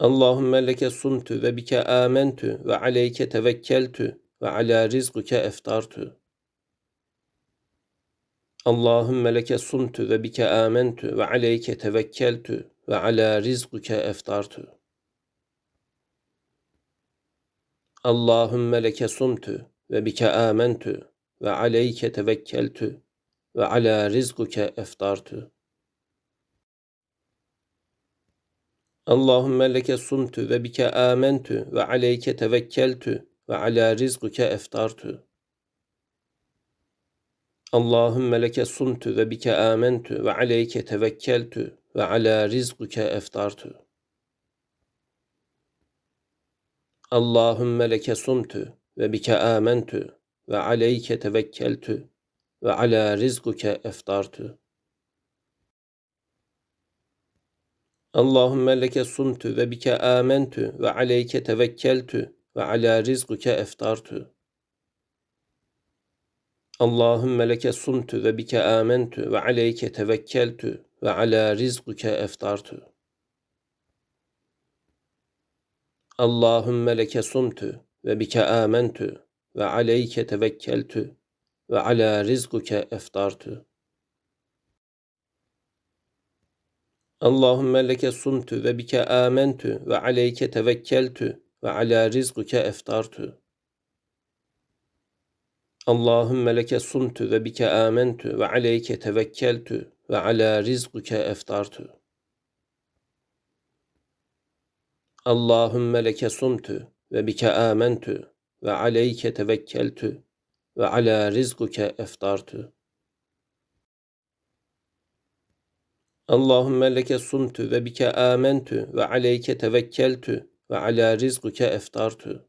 Allahümme leke sumtu ve bike amentu ve aleyke tevekkeltu ve ala rizquke eftartu. Allahümme leke sumtu ve bike amentu ve aleyke tevekkeltu ve ala rizquke eftartu. Allahümme leke sumtu ve bike amentu ve aleyke tevekkeltu ve ala rizquke eftartu. Allahümme leke sumtu ve bike amentu ve aleyke tevekkeltu ve ala rizquke eftartu. Allahümme leke sumtu ve bike amentu ve aleyke tevekkeltu ve ala rizquke eftartu. Allahümme leke sumtu ve bike amentu ve aleyke tevekkeltu ve ala rizquke eftartu. Allahümme leke sumtu ve bike amentu ve aleyke tevekkeltu ve ala rizquke eftartu. Allahümme leke sumtu ve bike amentu ve aleyke tevekkeltu ve ala rizquke eftartu. Allahümme leke sumtu ve bike amentu ve aleyke tevekkeltu ve ala rizquke eftartu. Allahümme leke sumtu ve bike amentu ve aleyke tevekkeltu ve ala rizquke eftartu. Allahümme leke sumtu ve bike amentu ve aleyke tevekkeltu ve ala rizquke eftartu. Allahümme leke sumtu ve bike amentu ve aleyke tevekkeltu ve ala rizquke eftartu. Allahümme leke sumtu ve bike amentu ve aleyke tevekkeltu ve ala rizquke eftartu.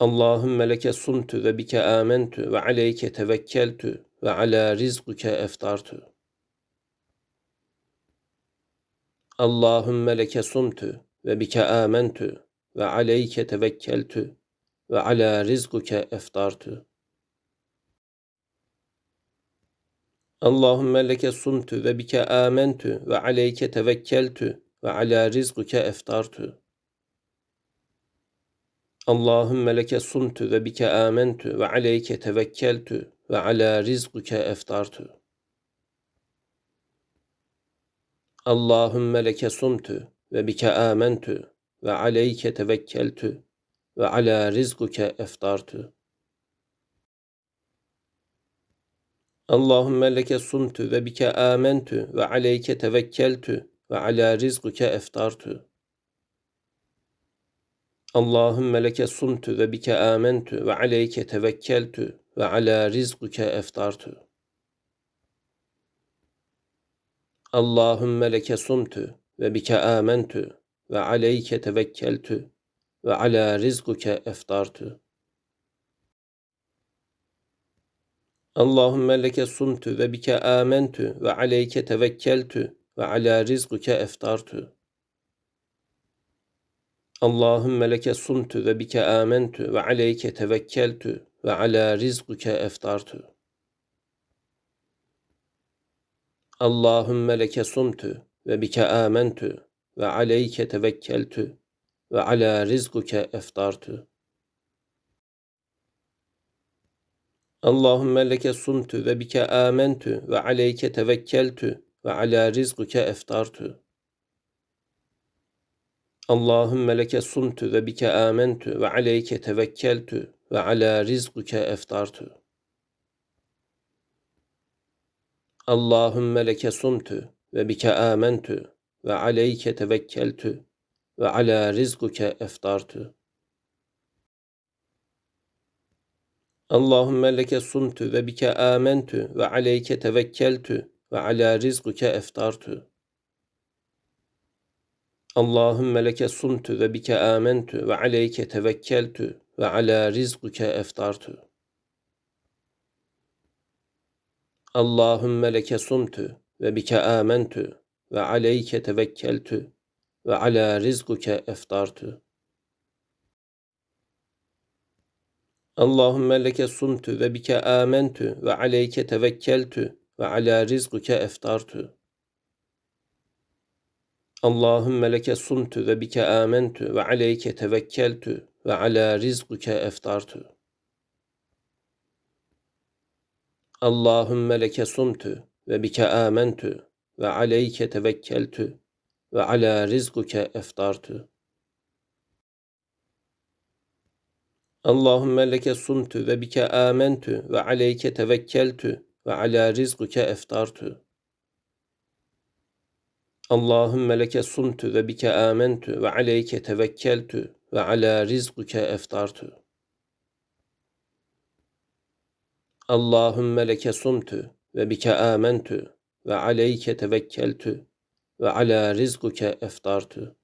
Allahümme leke sumtu ve bike amentu ve aleyke tevekkeltu ve ala rizquke eftartu. Allahümme leke sumtu ve bike amentu ve aleyke tevekkeltu ve ala rizquke eftartu. Allahümme leke sumtu ve bike amentu ve aleyke tevekkeltu ve ala rizquke eftartu. Allahümme leke sumtu ve bike amentu ve aleyke tevekkeltu ve ala rizquke eftartu. Allahümme leke sumtu ve bike amentu ve aleyke tevekkeltu ve ala rizquke eftartu. Allahümme leke sumtu ve bike amentu ve aleyke tevekkeltu ve ala rizquke eftartu. Allahümme leke sumtu ve bike amentu ve aleyke tevekkeltu ve ala rizquke eftartu. Allahümme leke sumtu ve bike amentu ve aleyke tevekkeltu ve ala rizquke eftartu. Allahümme leke sumtu ve bike amentu ve aleyke tevekkeltu ve ala rizquke eftartu. Allahümme leke sumtu ve bike amentu ve aleyke tevekkeltu ve ala rizquke eftartu. Allahümme leke sumtu ve bike amentu ve aleyke tevekkeltu ve ala rizquke eftartu. Allahümme leke sumtu ve bike amentu ve aleyke tevekkeltu ve ala rizquke eftartu. Allahümme leke sumtu ve bike amentu ve aleyke tevekkeltu ve ala rizquke eftartu. Allahümme leke sumtu ve bike amentu ve aleyke tevekkeltu ve ala rizquke eftartu. Allahümme leke sumtu ve bike amentu ve aleyke tevekkeltu ve ala rizquke eftartu. Allahümme leke sumtu ve bike amentu ve aleyke tevekkeltu ve ala rizquke eftartu. Allahümme leke sumtu ve bike amentu ve aleyke tevekkeltu ve ala rizquke eftartu. Allahümme leke sumtu ve bike amentu ve aleyke tevekkeltu ve ala rizquke eftartu. Allahümme leke sumtu ve bike amentu ve aleyke tevekkeltu ve ala rizquke eftartu. Allahümme leke sumtu ve bike amentu ve aleyke tevekkeltu ve ala rizquke eftartu. Allahümme leke sumtu ve bike amentu ve aleyke tevekkeltu ve ala rizquke eftartu. Allahümme leke sumtu ve bike amentu ve aleyke tevekkeltu ve ala rizquke eftartu. Allahümme leke sumtu ve bike amentu ve aleyke tevekkeltu ve ala rizquke eftartu.